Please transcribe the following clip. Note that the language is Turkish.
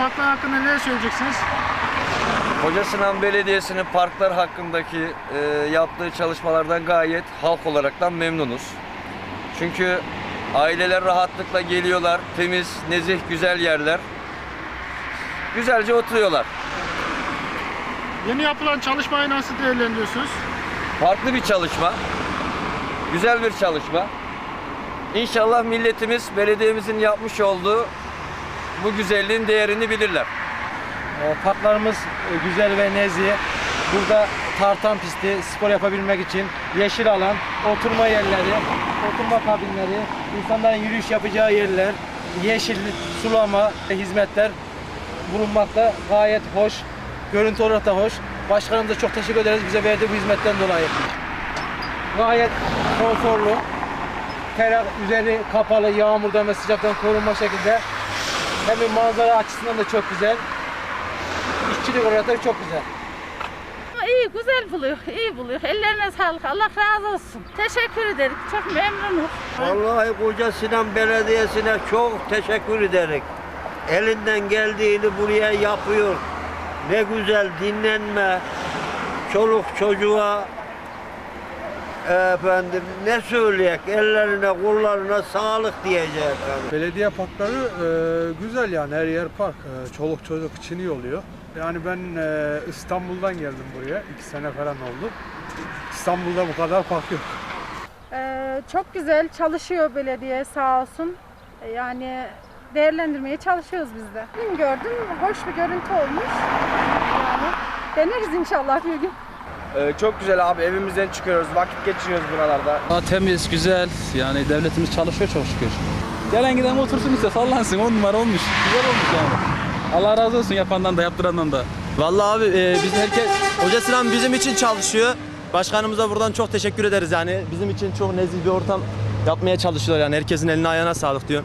hakkında ne söyleyeceksiniz? Koca Sinan Belediyesi'nin parklar hakkındaki e, yaptığı çalışmalardan gayet halk olaraktan memnunuz. Çünkü aileler rahatlıkla geliyorlar. Temiz, nezih, güzel yerler. Güzelce oturuyorlar. Yeni yapılan çalışmayı nasıl değerlendiriyorsunuz? Farklı bir çalışma. Güzel bir çalışma. İnşallah milletimiz belediyemizin yapmış olduğu bu güzelliğin değerini bilirler. Parklarımız e, güzel ve nezih. Burada tartan pisti, spor yapabilmek için yeşil alan, oturma yerleri, oturma kabinleri, insanların yürüyüş yapacağı yerler, yeşil, sulama hizmetler bulunmakta. Gayet hoş. Görüntü olarak da hoş. Başkanımıza çok teşekkür ederiz bize verdiği bu hizmetten dolayı. Gayet konforlu. Ferah, üzeri kapalı, yağmurdan ve sıcaktan korunma şekilde. Hem manzara açısından da çok güzel. İşçilik olarak da çok güzel. İyi, güzel buluyor, iyi buluyor. Ellerine sağlık, Allah razı olsun. Teşekkür ederim, çok memnunum. Vallahi Koca Sinan Belediyesi'ne çok teşekkür ederek. Elinden geldiğini buraya yapıyor. Ne güzel dinlenme, çoluk çocuğa efendim ne söyleyek ellerine kollarına sağlık diyecek. Yani. Belediye parkları e, güzel yani her yer park. E, çoluk çocuk için iyi oluyor. Yani ben e, İstanbul'dan geldim buraya. iki sene falan oldu. İstanbul'da bu kadar park yok. Ee, çok güzel çalışıyor belediye sağ olsun. Ee, Yani değerlendirmeye çalışıyoruz biz de. Dün gördüm, hoş bir görüntü olmuş. Yani deneriz inşallah bir gün. Ee, çok güzel abi evimizden çıkıyoruz, vakit geçiriyoruz buralarda. Aa, temiz, güzel. Yani devletimiz çalışıyor çok şükür. Gelen giden otursun işte sallansın. On numara olmuş. Güzel olmuş yani. Allah razı olsun yapandan da yaptırandan da. Vallahi abi e, biz herkes Hoca Sinan bizim için çalışıyor. Başkanımıza buradan çok teşekkür ederiz yani. Bizim için çok nezih bir ortam yapmaya çalışıyorlar yani. Herkesin eline ayağına sağlık diyor.